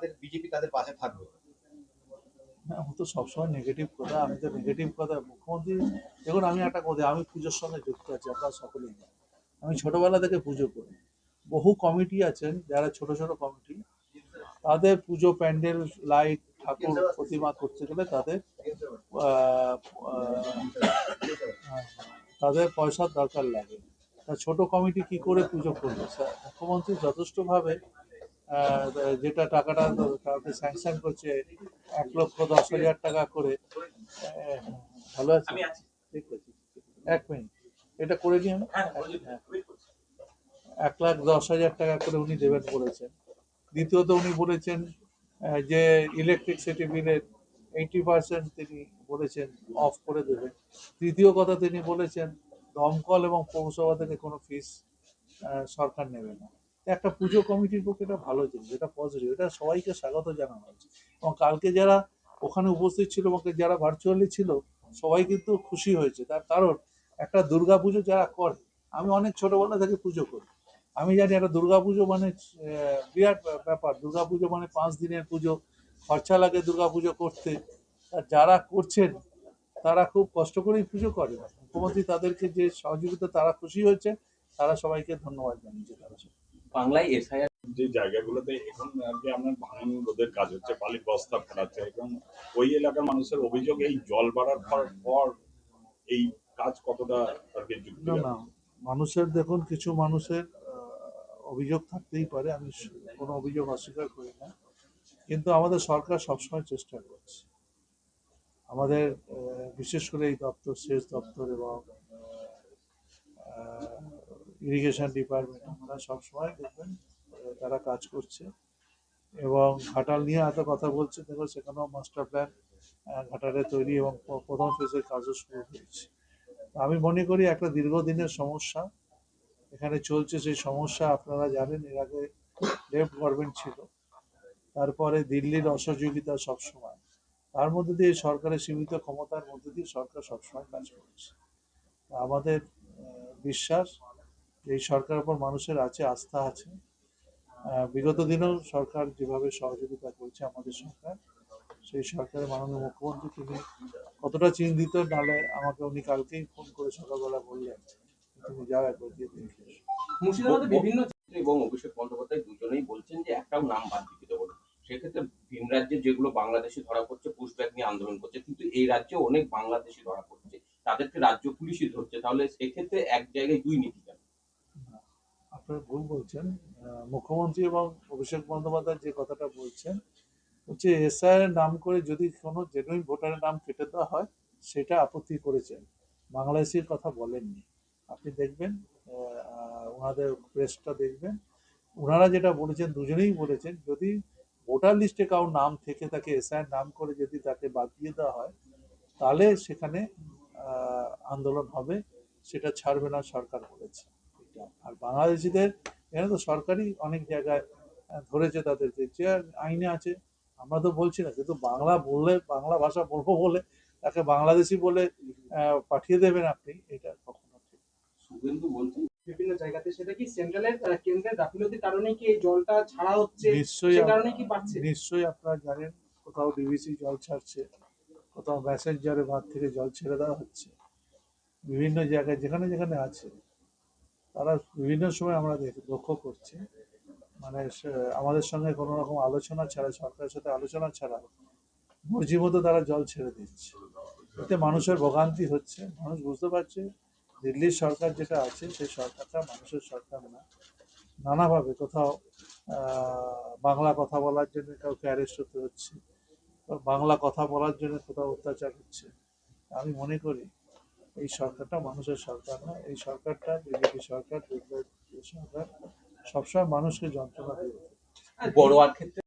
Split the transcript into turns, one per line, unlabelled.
তাদের বিজেপি তাদের পাশে থাকবে।
ও তো সবসময় নেগেটিভ কথা, আমি তো নেগেটিভ কথা। মুখ্যমন্ত্রী, দেখুন, আমি একটা কথা, আমি পুজোর সঙ্গে যুক্ত আছি, আপনারা সকলেই আমি ছোটবেলা থেকে পুজো করি। বহু কমিটি আছেন, যারা ছোট ছোট কমিটি, তাদের পুজো প্যান্ডেল, লাইট, ঠাকুর প্রতিমা করতে গেলে তাদের তাদের পয়সার দরকার লাগে। ছোট কমিটি কি করে পুজো করবে? মুখ্যমন্ত্রী যথেষ্টভাবে যেটা টাকাটা কাউকে স্যাংশন করছে এক লক্ষ দশ হাজার টাকা করে ভালো আছে? ঠিক আছে। এক মিনিট। এটা করে নিই আমি হ্যাঁ। এক লাখ দশ হাজার টাকা করে উনি দেবেন বলেছেন। দ্বিতীয়ত উনি বলেছেন যে ইলেকট্রিসিটি বিলের এইটি পার্সেন্ট তিনি বলেছেন অফ করে দেবেন। তৃতীয় কথা তিনি বলেছেন দমকল এবং পৌরসভা থেকে কোনো ফিস সরকার নেবে না। একটা পুজো কমিটির পক্ষে এটা ভালো জিনিস, এটা পজিটিভ এটা সবাইকে স্বাগত জানানো হয়েছে এবং কালকে যারা ওখানে উপস্থিত ছিল এবং যারা ভার্চুয়ালি ছিল, সবাই কিন্তু খুশি হয়েছে। তার কারণ একটা দুর্গা পুজো যারা করে, আমি অনেক ছোটবেলা থেকে পুজো করি। আমি জানি একটা দুর্গা পুজো মানে বিরাট ব্যাপার। দুর্গা পুজো মানে পাঁচ দিনের পুজো, খরচা লাগে দুর্গা পুজো করতে। আর যারা করছেন, তারা খুব কষ্ট করেই পুজো করে মুখ্যমন্ত্রী তাদেরকে যে সহযোগিতা, তারা খুশি হয়েছে, তারা সবাইকে ধন্যবাদ জানিয়েছে তারা।
বাংলায় এসআইআর
যে জায়গাগুলোতে এখন আর কি আপনার ভাঙন রোধের কাজ হচ্ছে বালির বস্তা ফেলাচ্ছে এবং ওই এলাকার মানুষের অভিযোগ এই জল বাড়ার পর পর এই কাজ কতটা আর কি যুক্তি
না না। মানুষের দেখুন কিছু মানুষের আহ, অভিযোগ থাকতেই পারে আমি কোনো অভিযোগ অস্বীকার করি না। কিন্তু আমাদের সরকার সবসময় চেষ্টা করছে। আমাদের আহ, বিশেষ করে এই দপ্তর সেচ দপ্তর এবং ইরিগেশন ডিপার্টমেন্ট আমরা সবসময় দেখবেন তারা কাজ করছে। এবং ঘাটাল নিয়ে এত কথা বলছে, দেখো, সেখানেও মাস্টার প্ল্যান ঘাটালে তৈরি এবং প্রথম ফেজের কাজও শুরু হয়েছে। আমি মনে করি একটা দীর্ঘদিনের সমস্যা, এখানে চলছে সেই সমস্যা, আপনারা জানেন, এর আগে লেফট গভর্নমেন্ট ছিল, তারপরে দিল্লির অসহযোগিতা সবসময়। তার মধ্যে দিয়ে সরকারের সীমিত ক্ষমতার মধ্যে দিয়ে সরকার সবসময় কাজ করেছে। আমাদের বিশ্বাস এই সরকারের উপর মানুষের আছে, আস্থা আছে বিগত দিনেও সরকার যেভাবে সহযোগিতা করেছে আমাদের সরকার, সেই সরকারের মাননীয় মুখ্যমন্ত্রী তিনি কতটা চিন্তিত নালে আমাকে উনি কালকেই ফোন করে সকালবেলা বললেন, তুমি যাও একবার দিয়ে দেখে।
মুর্শিদাবাদে বিভিন্ন এবং অভিষেক বন্দ্যোপাধ্যায় দুজনেই বলছেন যে একটাও নাম বাদ দিতে দেবো সেক্ষেত্রে ভিন রাজ্যে যেগুলো বাংলাদেশি ধরা পড়ছে, পুশব্যাক নিয়ে আন্দোলন করছে, কিন্তু এই রাজ্যে অনেক বাংলাদেশি ধরা পড়ছে। তাদেরকে রাজ্য পুলিশই ধরছে, তাহলে সেক্ষেত্রে এক জায়গায় দুই নীতি কেন?
আপনারা ভুল বলছেন। মুখ্যমন্ত্রী এবং অভিষেক বন্দ্যোপাধ্যায় যে কথাটা বলছেন হচ্ছে এসআইআর নাম করে যদি কোনো জেনুইন ভোটারের নাম কেটে দেওয়া হয়, সেটা আপত্তি করেছেন। বাংলাদেশের কথা বলেননি। আপনি দেখবেন ওনাদের প্রেসটা দেখবেন। ওনারা যেটা বলেছেন, দুজনেই বলেছেন, যদি ভোটার লিস্টে কারোর নাম থেকে তাকে এসআইআর নাম করে যদি তাকে বাদ দিয়ে দেওয়া হয়, তাহলে সেখানে আন্দোলন হবে, সেটা ছাড়বে না সরকার বলেছে। এটা। আর বাংলাদেশিদের এখানে তো সরকারই অনেক জায়গায় ধরেছে তাদেরকে যে আইনে আছে। আমরা তো বলছি না কিন্তু বাংলা বললে বাংলা ভাষা বলব বলে তাকে বাংলাদেশি বলে পাঠিয়ে দেবেন আপনি এটা কখনো ঠিক
শুভেন্দু বলছেন
বিভিন্ন জায়গাতে সেটা কি সেন্ট্রালের আহ, কেন্দ্রের গাফিলতির কারণে কি এই জলটা ছাড়া হচ্ছে?
নিশ্চয়ই
কারণে কি বাড়ছে?
নিশ্চয়ই আপনারা জানেন কোথাও জল ছাড়ছে কোথাও বাঁধ থেকে জল ছেড়ে দেওয়া হচ্ছে। বিভিন্ন জায়গায় যেখানে যেখানে আছে। তারা বিভিন্ন সময় আমরা লক্ষ্য করছি। মানে আমাদের সঙ্গে কোনো রকম আলোচনা ছাড়া, সরকারের সাথে আলোচনা ছাড়া মতো তারা জল ছেড়ে দিচ্ছে। এতে মানুষের ভোগান্তি হচ্ছে। মানুষ বুঝতে পারছে, দিল্লির সরকার যেটা আছে, সেই সরকারটা মানুষের সরকার না। নানাভাবে কোথাও বাংলা কথা বলার জন্য কাউকে অ্যারেস্ট হতে হচ্ছে বাংলা কথা বলার জন্য কোথাও অত্যাচার হচ্ছে। আমি মনে করি এই সরকারটা মানুষের সরকার না। এই সরকারটা, বিজেপি সরকার সরকার, সবসময় মানুষকে যন্ত্রণা দিয়ে
আর ক্ষেত্রে